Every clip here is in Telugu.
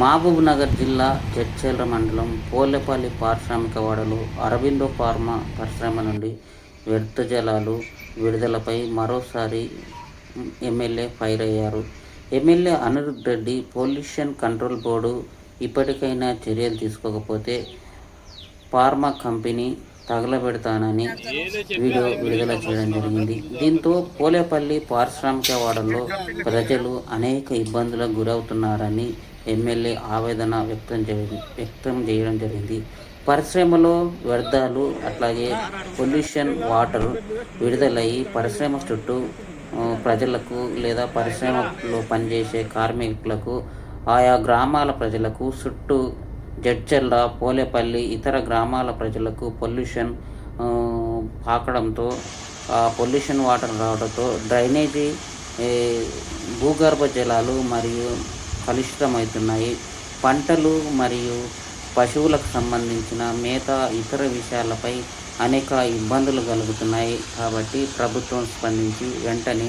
మహబూబ్నగర్ జిల్లా జడ్చర్ల మండలం పోలేపల్లి పారిశ్రామిక వాడలో అరబిందో ఫార్మా పరిశ్రమ నుండి వ్యర్థ జలాలు విడుదలపై మరోసారి ఎమ్మెల్యే ఫైర్ అయ్యారు. MLA Anirudh Reddy pollution control board ఇప్పటికైనా చర్యలు తీసుకోకపోతే ఫార్మా కంపెనీ తగలబెడతానని వీడియో విడుదల చేయడం జరిగింది. దీంతో పోలేపల్లి పారిశ్రామిక వాడలో ప్రజలు అనేక ఇబ్బందులకు గురవుతున్నారని ఎమ్మెల్యే ఆవేదన వ్యక్తం చేయ వ్యక్తం చేయడం జరిగింది. పరిశ్రమలో వ్యర్థాలు అట్లాగే పొల్యూషన్ వాటర్ విడుదలయ్యి పరిశ్రమ చుట్టూ ప్రజలకు లేదా పరిశ్రమలో పనిచేసే కార్మికులకు ఆయా గ్రామాల ప్రజలకు చుట్టూ జడ్చర్ల పోలేపల్లి ఇతర గ్రామాల ప్రజలకు పొల్యూషన్ పాకడంతో ఆ పొల్యూషన్ వాటర్ రావడంతో డ్రైనేజీ భూగర్భ జలాలు మరియు కలుషితమవుతున్నాయి. పంటలు మరియు పశువులకు సంబంధించిన మేత ఇతర విషయాలపై అనేక ఇబ్బందులు కలుగుతున్నాయి. కాబట్టి ప్రభుత్వం స్పందించి వెంటనే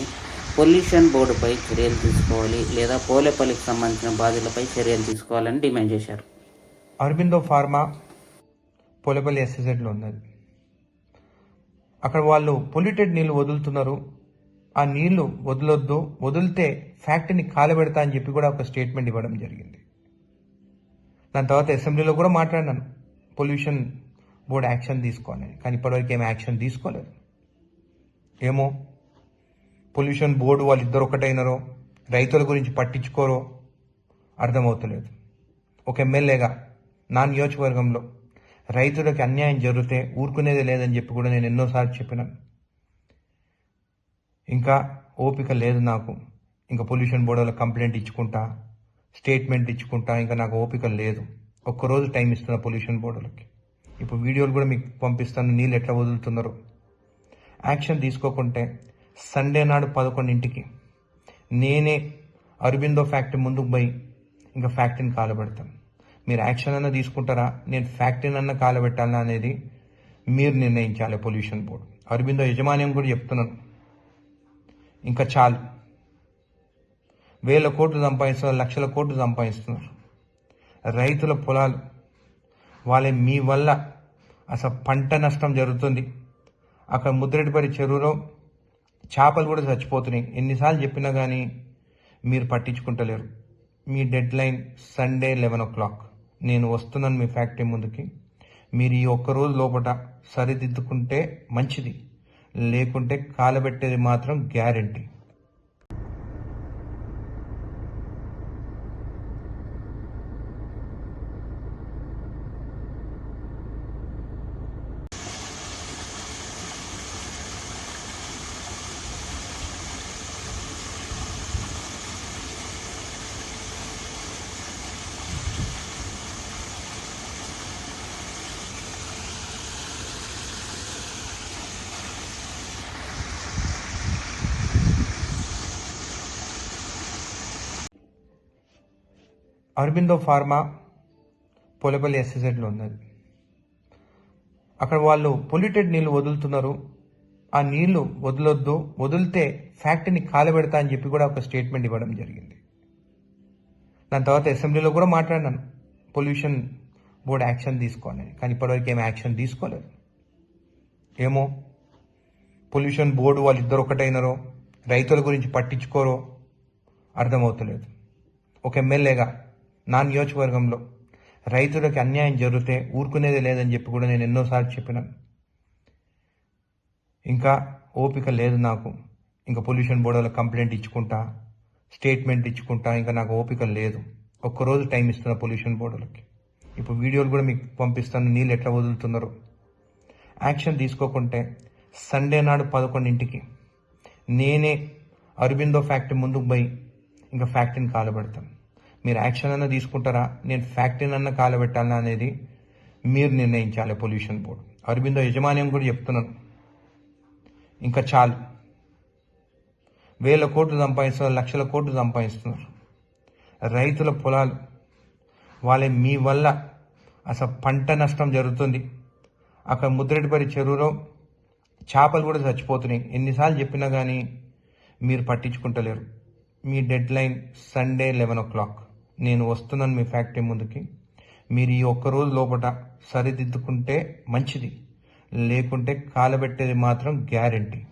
పొల్యూషన్ బోర్డుపై చర్యలు తీసుకోవాలి లేదా పోలేపల్లికి సంబంధించిన బాధ్యులపై చర్యలు తీసుకోవాలని డిమాండ్ చేశారు. అరబిందో ఫార్మా పొలపల్లి ఎస్ఎస్ఎడ్లో ఉన్నది. అక్కడ వాళ్ళు పొల్యూటెడ్ నీళ్ళు వదులుతున్నారు. ఆ నీళ్ళు వదలొద్దు వదిలితే ఫ్యాక్టరీని కాలబెడతా అని చెప్పి కూడా ఒక స్టేట్మెంట్ ఇవ్వడం జరిగింది. దాని తర్వాత అసెంబ్లీలో కూడా మాట్లాడినాను. పొల్యూషన్ బోర్డు యాక్షన్ తీసుకోవాలని కానీ ఇప్పటివరకు ఏం యాక్షన్ తీసుకోలేదు. ఏమో? పొల్యూషన్ బోర్డు వాళ్ళు ఇద్దరు ఒకటైనరో రైతుల గురించి పట్టించుకోరో అర్థమవుతలేదు. ఒక ఎమ్మెల్యేగా నా నియోజకవర్గంలో రైతులకు అన్యాయం జరిగితే ఊరుకునేది లేదని చెప్పి కూడా నేను ఎన్నోసార్లు చెప్పినాను ఇంకా ఓపిక లేదు నాకు. ఇంకా పొల్యూషన్ బోర్డులో కంప్లైంట్ ఇచ్చుకుంటా స్టేట్మెంట్ ఇచ్చుకుంటా ఇంకా నాకు ఓపిక లేదు. ఒక్కరోజు టైం ఇస్తున్నా పొల్యూషన్ బోర్డులకి. ఇప్పుడు వీడియోలు కూడా మీకు పంపిస్తాను నీళ్ళు ఎట్లా వదులుతున్నారు? యాక్షన్ తీసుకోకుంటే సండే నాడు పదకొండింటికి నేనే అరబిందో ఫ్యాక్టరీ ముందుకు పోయి ఇంకా ఫ్యాక్టరీని కాలబెడతాను. మీరు యాక్షన్ అన్న తీసుకుంటారా? నేను ఫ్యాక్టరీని అన్న కాలబెట్టాలా అనేది మీరు నిర్ణయించాలి పొల్యూషన్ బోర్డు. అరబిందో యజమాన్యం కూడా చెప్తున్నాను ఇంకా చాలు. వేల కోట్లు సంపాదిస్తున్నారు లక్షల కోట్లు సంపాదిస్తున్నారు. రైతుల పొలాలు. వాళ్ళ మీ వల్ల అసలు పంట నష్టం జరుగుతుంది. అక్కడ ముద్రెడ్డిపల్లి చెరువులో చేపలు కూడా చచ్చిపోతున్నాయి. ఎన్నిసార్లు చెప్పినా కానీ మీరు పట్టించుకుంటలేరు. మీ deadline Sunday eleven o'clock. నేను వస్తున్నాను మీ ఫ్యాక్టరీ ముందుకి. మీరు ఈ ఒక్క రోజు లోపల సరిదిద్దుకుంటే మంచిది. లేకుంటే కాలబెట్టేది మాత్రం గ్యారంటీ. అరబిందో ఫార్మా పోలేపల్లి ఎస్ఎస్ఎడ్లో ఉన్నది. అక్కడ వాళ్ళు పొల్యూటెడ్ నీళ్ళు వదులుతున్నారు. ఆ నీళ్ళు వదలొద్దు వదిలితే ఫ్యాక్టరీని కాలబెడతా అని చెప్పి కూడా ఒక స్టేట్మెంట్ ఇవ్వడం జరిగింది. దాని తర్వాత అసెంబ్లీలో కూడా మాట్లాడినాను. పొల్యూషన్ బోర్డు యాక్షన్ తీసుకోవాలని. కానీ ఇప్పటివరకు ఏం యాక్షన్ తీసుకోలేదు. ఏమో? పొల్యూషన్ బోర్డు వాళ్ళు ఇద్దరు ఒకటైనరో రైతుల గురించి పట్టించుకోరో అర్థమవుతలేదు. ఒక ఎమ్మెల్యేగా నా నియోజకవర్గంలో రైతులకు అన్యాయం జరిగితే ఊరుకునేది లేదని చెప్పి కూడా నేను ఎన్నోసార్లు చెప్పినాను ఇంకా ఓపిక లేదు నాకు. ఇంకా పొల్యూషన్ బోర్డులో కంప్లైంట్ ఇచ్చుకుంటా స్టేట్మెంట్ ఇచ్చుకుంటా ఇంకా నాకు ఓపిక లేదు. ఒక్కరోజు టైం ఇస్తున్నా పొల్యూషన్ బోర్డులకి. ఇప్పుడు వీడియోలు కూడా మీకు పంపిస్తాను నీళ్ళు ఎట్లా వదులుతున్నారు? యాక్షన్ తీసుకోకుంటే సండే నాడు పదకొండింటికి నేనే అరబిందో ఫ్యాక్టరీ ముందుకు పోయి ఇంకా ఫ్యాక్టరీని కాలబెడతాను. మీరు యాక్షన్ అన్న తీసుకుంటారా? నేను ఫ్యాక్టరీనన్నా కాలబెట్టాలా అనేది మీరు నిర్ణయించాలి పొల్యూషన్ బోర్డు. అరబిందో యజమాన్యం కూడా చెప్తున్నాను. ఇంకా చాలు. వేల కోట్లు సంపాదిస్తున్నారు లక్షల కోట్లు సంపాదిస్తున్నారు. రైతుల పొలాలు వాళ్ళ మీ వల్ల అసలు పంట నష్టం జరుగుతుంది. అక్కడ ముద్రెడ్డిపల్లి చెరువులో చేపలు కూడా చచ్చిపోతున్నాయి. ఎన్నిసార్లు చెప్పినా కానీ మీరు పట్టించుకుంటలేరు. మీ deadline Sunday eleven o'clock. నేను వస్తున్నాను మీ ఫ్యాక్టరీ ముందుకి. మీరు ఈ ఒక్క రోజు లోపల సరిదిద్దుకుంటే మంచిది. లేకుంటే కాలబెట్టేది మాత్రం గ్యారంటీ.